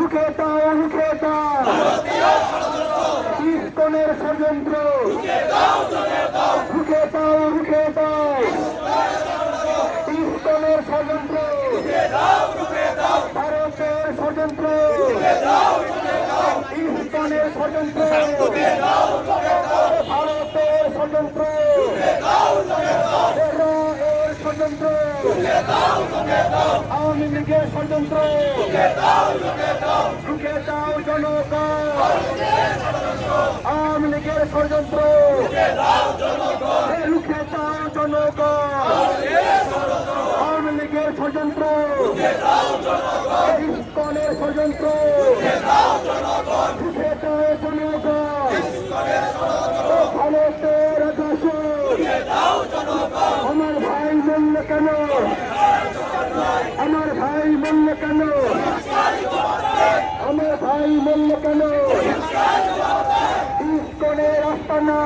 সুখেতা অনুখেতা ইস্কনের ষড়যন্ত্র। সুখেতা অনুখেতা ইস্কনের ষড়যন্ত্র। ভারতের ষড়যন্ত্র। ইস্কনের ষড়যন্ত্র। ভারতের ষড়যন্ত্র। ষড়যন্ত্র। আওয়ামী লীগের ষড়যন্ত্র। রুখে দাও জনগণ আওয়ামী লীগের ষড়যন্ত্র রুখে দাও জনগণ আওয়ামী লীগের ষড়যন্ত্র ইস্কনের ষড়যন্ত্র রুখে দাও জনগণ ভারতের আগ্রাসন আমার ভাই মূল্য কেন? আমার ভাই মূল্য কেন? মূল্য কেন ইস্কনের আস্তানা